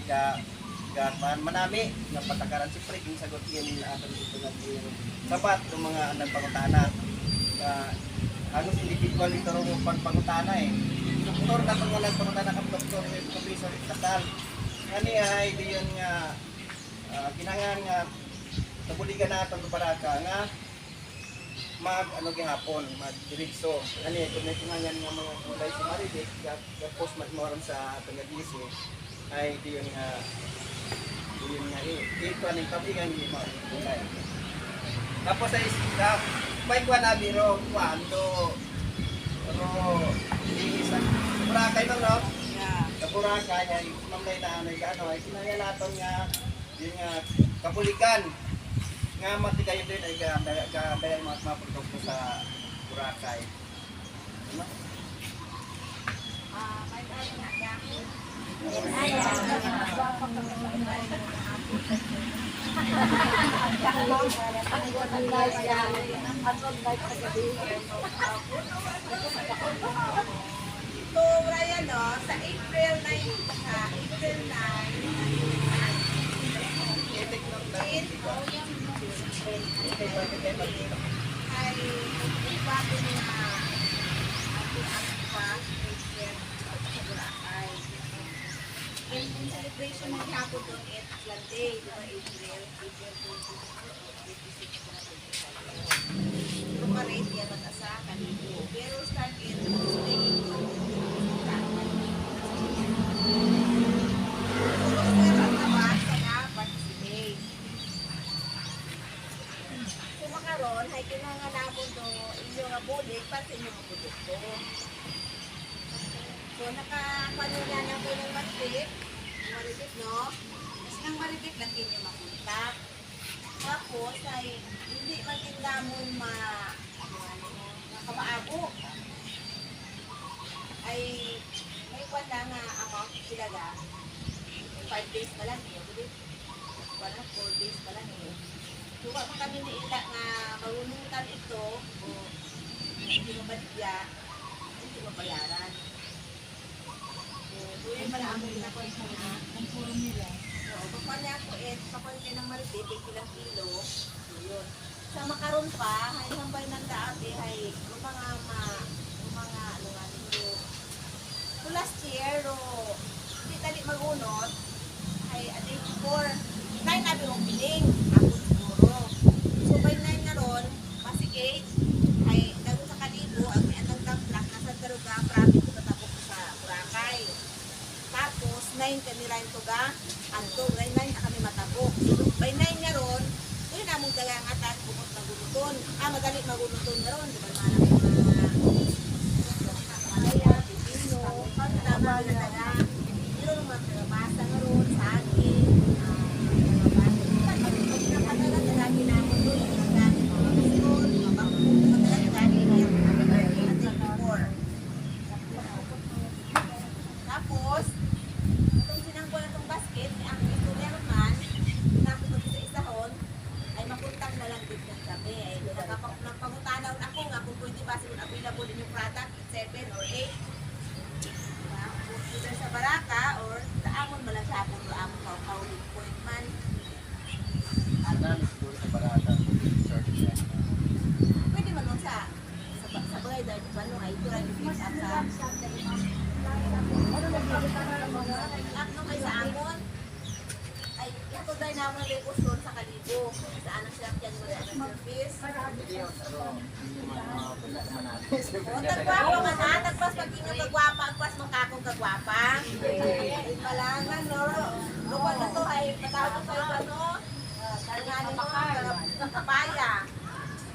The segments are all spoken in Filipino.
ay ga ga man manami nga patakaran si Pre kung sagot yan aton dito nga yung sapat ng mga nagpangutana. Nga halos individual dito ro pagpangutana eh. Doktor na mga nagpangutana kang doktor may professor kasal ani ay diyon nga ah, kinahanglan nga nabuligan naton para ka nga mag ano gihapon mag diretso ani kung may kinahanglan nga mga kulay si Maridik ga ga post mag moron sa nga DC ay diyon nga diyon nga eh ito aning kapigan di mo tapos ay sa may kwa na biro kwando pero di sa Boracay man no Yeah. sa Boracay ay mamay na ano ano ay kinahanglan naton nga yung nga kapulikan nga matigayon din ay gabaya gabaya mga mga produkto sa Boracay. Ano? So, Ryan, no, sa April 9, sa April 9, Itik lang lang. it Kay bakit ay bago na. Ate-ate pa, April, sa Boracay. And yung celebration ng hapon doon, it's Sunday, di ba, April, April 26 na Pero pa-rate yan at asa kanito. Pero start in Tuesday, Pero ang naman, kaya participate. Kung makaroon, ay kinanga namon do inyo nga bulig para sa inyo produkto. So, nakapanula na po ng maripit, maripit, no? Tapos nang maripit lang kinyo mapunta. Tapos ay hindi man din namon ma ano, ano, nakamaabo. Ay may kwan na nga amount sila ga. 5 days pa lang eh. Wala, 4 days pa lang eh. Suka pa kami ni Ila nga marunungan ito o hindi mo badya, hindi mo bayaran. So, doon pala ang mga ko sa mga ang puro nila. So, kapag niya ako eh, kapag niya ng malipit, eh, ilang kilo, so yun. Sa makaroon pa, ay hambay ng dati, ay yung mga ma, mga ano nga last year, o, magunot, ay a day before, nine nabi mong piling, ako siguro. So by nine na ron, pasig eight, ay dago sa kalibo, ang may anong damplak, nasa Daruga, province ko tatapok sa Boracay. Tapos, nine kami rin to ga, anto, by nine na kami matabok. So, by nine na ron, yun na mong dagang atas, bukot na gunuton. Ah, madali magunuton na ron, di ba naman ang mga tama 八三个 mo sa service. Hindi yun, pero hindi man mga pula naman natin. O, tagwapa man ha, tagpas pag inyo kagwapa, agpas mong kakong kagwapa. Ay, malangan, no? Lupa na to ay patawag ko sa ano, kalinganin mo, kapaya.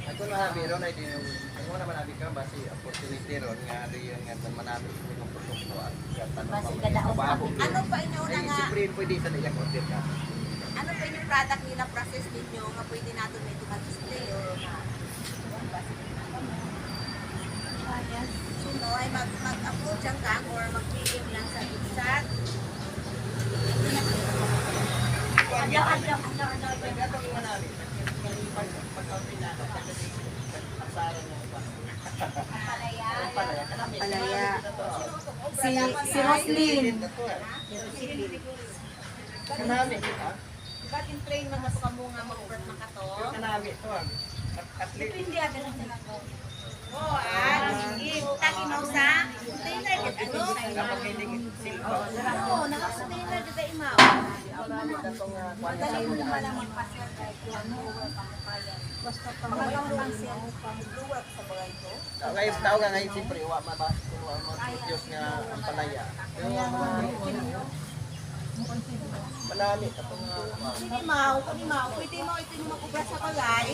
Ako na biro na din yung ako naman abi ka basi opportunity ron nga ari yung nga manami sa mga produkto at tanong. Ano pa inyo na Ay, nga, siyempre pwede sa nila order ka. Ano pa yung product nila process ninyo nga pwede natin may display o na So, ay mag, ang kang or mag-PM lang sa. Nagkataon nga namin. Pag-outing na Palaya. Palaya. Si, si Roslyn. Kanami kita. Ba't in train mga sa kamo nga mag-ubrat ng kato? Kanami to. ah. At at least Hindi agad lang sila ko. Oo, ah, sige. Taki mo sa trainer dit ano? kapag hindi silpa. Oo, nakasa-trainer dit ay imaw. Madali mo naman lang magpasya kahit ano, pangkapayan. Basta pangkapayan siya, pangluwag sa bagay ko. Ngayon tao nga ngayon siyempre wa mabas wa mag-Diyos nga ang palaya. Manami katong nga Sige maw, kung imaw, pwede mo ito yung mag-ubrat sa balay.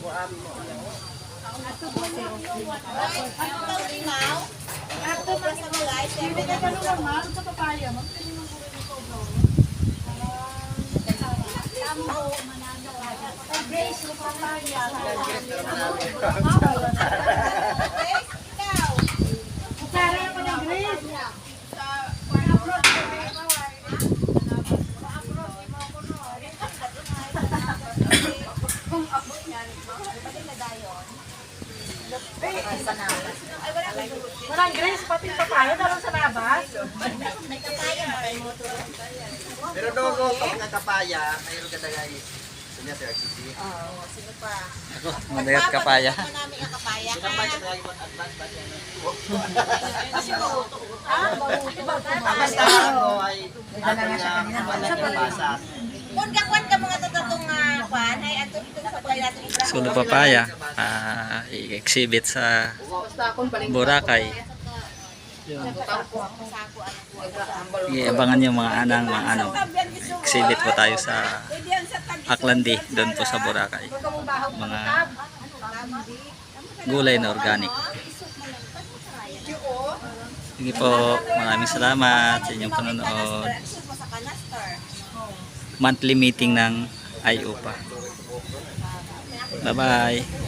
wa ami mo. Right? Ano daw imaw? Mag-ubrat sa balay, siyempre na sa papaya, magpili mo ko rin ito, bro. Tamo, manalo. Grace, yung papaya. Grace, ikaw. Walang Grace, pati papaya, dalawang sa labas. May kapaya, makalimuto. Pero dogo pag nga kapaya, mayroon ka dagay. Sunya sir RCC. Oo, sino pa? Ako, manayat kapaya. Mo namin ang kapaya. Sino ba yung dagay mo advance ba yan? Kasi mauto. Basta ako ay ako nga managpasa. Kung kakwan ka mga Sulo papaya. Ah, i-exhibit sa Boracay. Iabangan yung mga anang mga ano. Exhibit po tayo sa Aklandi, doon po sa Boracay. Mga gulay na organic. Sige po, maraming salamat sa inyong panonood. Monthly meeting ng IUPA. Bye-bye.